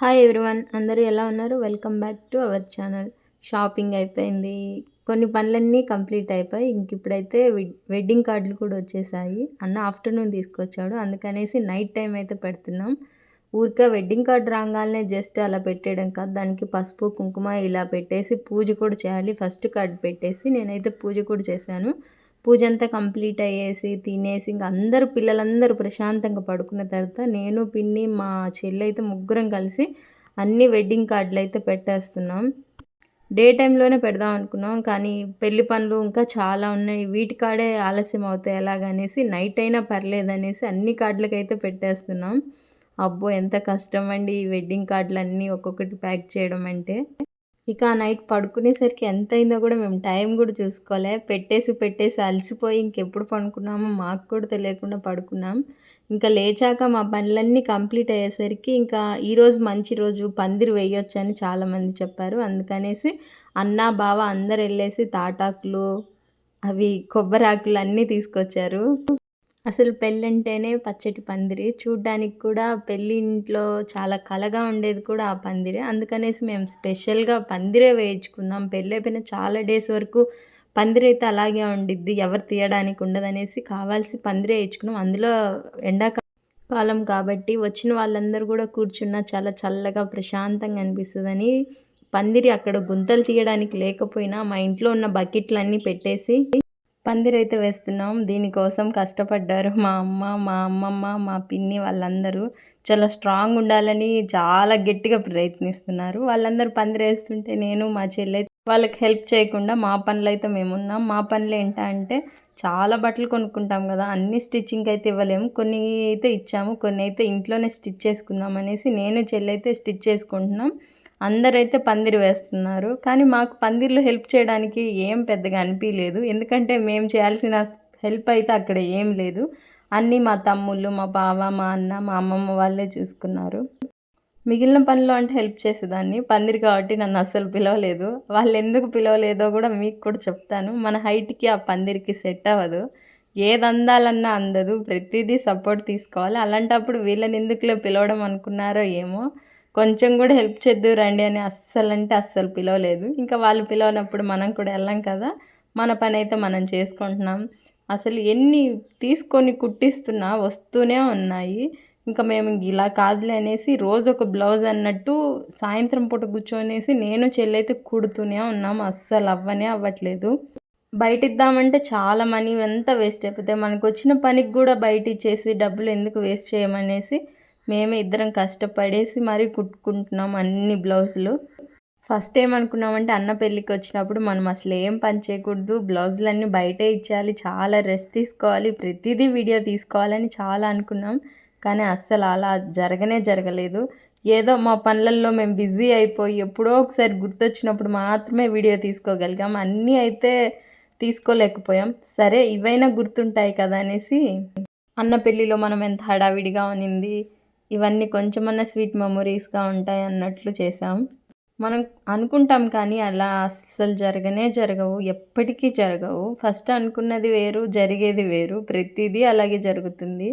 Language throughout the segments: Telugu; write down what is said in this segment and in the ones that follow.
హాయ్ ఎవ్రీవన్ అందరూ ఎలా ఉన్నారు? Welcome back to our channel shopping అయిపోయింది. కొన్ని పనులన్నీ కంప్లీట్ అయిపోయి ఇంక ఇప్పుడైతే వెడ్డింగ్ కార్డులు కూడా వచ్చేసాయి. అన్న ఆఫ్టర్నూన్ తీసుకొచ్చాడు. అందుకనేసి నైట్ టైం అయితే పెడుతున్నాం. ఊరికే వెడ్డింగ్ కార్డు రాగానే జస్ట్ అలా పెట్టేయడం కాదు. దానికి పసుపు కుంకుమ ఇలా పెట్టేసి పూజ కూడా చేయాలి. ఫస్ట్ కార్డు పెట్టేసి నేనైతే పూజ కూడా చేశాను. పూజ అంతా కంప్లీట్ అయ్యేసి తినేసి ఇంకా అందరూ పిల్లలందరూ ప్రశాంతంగా పడుకున్న తర్వాత నేను పిన్ని మా చెల్లి అయితే ముగ్గురం కలిసి అన్ని వెడ్డింగ్ కార్డులు అయితే పెట్టేస్తున్నాం. డే టైంలోనే పెడదాం అనుకున్నాం కానీ పెళ్ళి పనులు ఇంకా చాలా ఉన్నాయి. వీటి కాడే ఆలస్యం అవుతాయి ఎలాగనేసి నైట్ అయినా పర్లేదు అనేసి అన్ని కార్డులకైతే పెట్టేస్తున్నాం. అబ్బో ఎంత కష్టం అండి ఈ వెడ్డింగ్ కార్డులు అన్నీ ఒక్కొక్కటి ప్యాక్ చేయడం అంటే. ఇక ఆ నైట్ పడుకునేసరికి ఎంత అయిందో కూడా మేము టైం కూడా చూసుకోలే. పెట్టేసి పెట్టేసి అలసిపోయి ఇంకెప్పుడు పడుకున్నామో మాకు కూడా తెలియకుండా పడుకున్నాం. ఇంకా లేచాక మా పనులన్నీ కంప్లీట్ అయ్యేసరికి ఇంకా ఈరోజు మంచి రోజు పందిరి వేయొచ్చు అని చాలామంది చెప్పారు. అందుకనేసి అన్న బావ అందరు వెళ్ళేసి తాటాకులు అవి కొబ్బరాకులు అన్నీ తీసుకొచ్చారు. అసలు పెళ్ళంటేనే పచ్చటి పందిరి. చూడ్డానికి కూడా పెళ్ళి ఇంట్లో చాలా కలగా ఉండేది కూడా ఆ పందిరే. అందుకనేసి మేము స్పెషల్గా పందిరే వేయించుకుందాం. పెళ్ళి అయిపోయిన చాలా డేస్ వరకు పందిరి అయితే అలాగే ఉండిద్ది. ఎవరు తీయడానికి ఉండదనేసి కావాల్సి పందిరే వేయించుకున్నాం. అందులో ఎండాకాలం కాబట్టి వచ్చిన వాళ్ళందరూ కూడా కూర్చున్న చాలా చల్లగా ప్రశాంతంగా అనిపిస్తుందని పందిరి అక్కడ గుంతలు తీయడానికి లేకపోయినా మా ఇంట్లో ఉన్న బకెట్లన్నీ పెట్టేసి పందిరైతే వేస్తున్నాం. దీనికోసం కష్టపడ్డారు మా అమ్మ మా అమ్మమ్మ మా పిన్ని వాళ్ళందరూ. చాలా స్ట్రాంగ్ ఉండాలని చాలా గట్టిగా ప్రయత్నిస్తున్నారు. వాళ్ళందరూ పందిరేస్తుంటే నేను మా చెల్లి వాళ్ళకి హెల్ప్ చేయకుండా మా పనులు అయితే మేమున్నాం. మా పనులు ఏంటంటే చాలా బట్టలు కొనుక్కుంటాం కదా అన్ని స్టిచ్చింగ్ అయితే ఇవ్వలేము. కొన్ని అయితే ఇచ్చాము కొన్ని అయితే ఇంట్లోనే స్టిచ్ చేసుకుందాం అనేసి నేను చెల్లి అయితే స్టిచ్ చేసుకుంటున్నాం. అందరైతే పందిరి వేస్తున్నారు. కానీ మాకు పందిర్లు హెల్ప్ చేయడానికి ఏం పెద్దగా అనిపించలేదు ఎందుకంటే మేము చేయాల్సిన హెల్ప్ అయితే అక్కడ ఏం లేదు. అన్నీ మా తమ్ముళ్ళు మా బావ మా అన్న మా అమ్మమ్మ వాళ్ళే చూసుకున్నారు. మిగిలిన పనిలో అంటే హెల్ప్ చేసేదాన్ని. పందిరి కాబట్టి నన్ను అస్సలు పిలవలేదు. వాళ్ళు ఎందుకు పిలవలేదో కూడా మీకు కూడా చెప్తాను. మన హైట్కి ఆ పందిరికి సెట్ అవ్వదు. ఏది అందాలన్నా అందదు. ప్రతిదీ సపోర్ట్ తీసుకోవాలి. అలాంటప్పుడు వీళ్ళని ఎందుకులో పిలవడం అనుకున్నారో ఏమో. కొంచెం కూడా హెల్ప్ చేద్దు రండి అని అస్సలు అంటే అస్సలు పిలవలేదు. ఇంకా వాళ్ళు పిలవనప్పుడు మనం కూడా వెళ్ళాం కదా మన పని అయితే మనం చేసుకుంటున్నాం. అసలు ఎన్ని తీసుకొని కుట్టిస్తున్నా వస్తూనే ఉన్నాయి. ఇంకా మేము ఇలా కాదులే అనేసి రోజు ఒక బ్లౌజ్ అన్నట్టు సాయంత్రం పూట కూర్చొనేసి నేను చెల్లైతే కుడుతూనే ఉన్నాం. అస్సలు అవ్వనే అవ్వట్లేదు. బయట ఇద్దామంటే చాలా మనీ అంతా వేస్ట్ అయిపోతాయి. మనకు వచ్చిన పనికి కూడా బయట ఇచ్చేసి డబ్బులు ఎందుకు వేస్ట్ చేయమనేసి మేమే ఇద్దరం కష్టపడేసి మరీ కుట్టుకుంటున్నాం అన్ని బ్లౌజులు. ఫస్ట్ ఏమనుకున్నామంటే అన్న పెళ్ళికి వచ్చినప్పుడు మనం అసలు ఏం పని చేయకూడదు బ్లౌజులన్నీ బయటే ఇచ్చేయాలి చాలా రెస్ట్ తీసుకోవాలి ప్రతిదీ వీడియో తీసుకోవాలని చాలా అనుకున్నాం. కానీ అస్సలు అలా జరగనే జరగలేదు. ఏదో మా పనులలో మేము బిజీ అయిపోయి ఎప్పుడో ఒకసారి గుర్తొచ్చినప్పుడు మాత్రమే వీడియో తీసుకోగలిగాం. అన్నీ అయితే తీసుకోలేకపోయాం. సరే ఇవైనా గుర్తుంటాయి కదా అనేసి అన్న పెళ్ళిలో మనం ఎంత హడావిడిగా ఉన్నింది ఇవన్నీ కొంచెమన్నా స్వీట్ మెమొరీస్గా ఉంటాయి అన్నట్లు చేసాం మనం అనుకుంటాం కానీ అలా అస్సలు జరగనే జరగవు ఎప్పటికీ జరగవు. ఫస్ట్ అనుకున్నది వేరు జరిగేది వేరు ప్రతిదీ అలాగే జరుగుతుంది.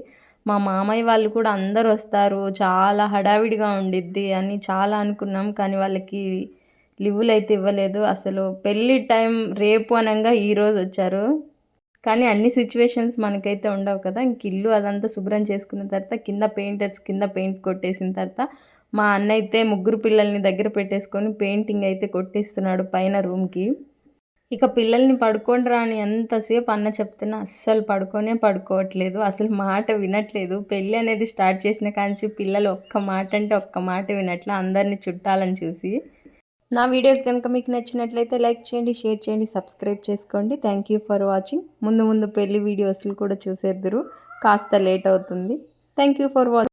మా మామయ్య వాళ్ళు కూడా అందరు వస్తారు చాలా హడావిడిగా ఉండిద్ది అని చాలా అనుకున్నాం కానీ వాళ్ళకి లివ్వులు అయితే ఇవ్వలేదు. అసలు పెళ్ళి టైం రేపు అనగా ఈరోజు వచ్చారు. కానీ అన్ని సిచ్యువేషన్స్ మనకైతే ఉండవు కదా. ఇంక ఇల్లు అదంతా శుభ్రం చేసుకున్న తర్వాత కింద పెయింటర్స్ కింద పెయింట్ కొట్టేసిన తర్వాత మా అన్న అయితే ముగ్గురు పిల్లల్ని దగ్గర పెట్టేసుకొని పెయింటింగ్ అయితే కొట్టిస్తున్నాడు పైన రూమ్కి. ఇక పిల్లల్ని పడుకోండి రాని ఎంతసేపు అన్న చెప్తున్నా అస్సలు పడుకోనే పడుకోవట్లేదు అసలు మాట వినట్లేదు. పెళ్ళి అనేది స్టార్ట్ చేసిన కాంచి పిల్లలు ఒక్క మాట అంటే ఒక్క మాట వినట్లే అందరిని చుట్టాలని చూసి. నా వీడియోస్ కనుక మీకు నచ్చినట్లయితే లైక్ చేయండి షేర్ చేయండి సబ్స్క్రైబ్ చేసుకోండి. థ్యాంక్ యూ ఫర్ వాచింగ్ ముందు ముందు పెళ్ళి వీడియోస్లు కూడా చూసేద్దరు. కాస్త లేట్ అవుతుంది. Thank you for watching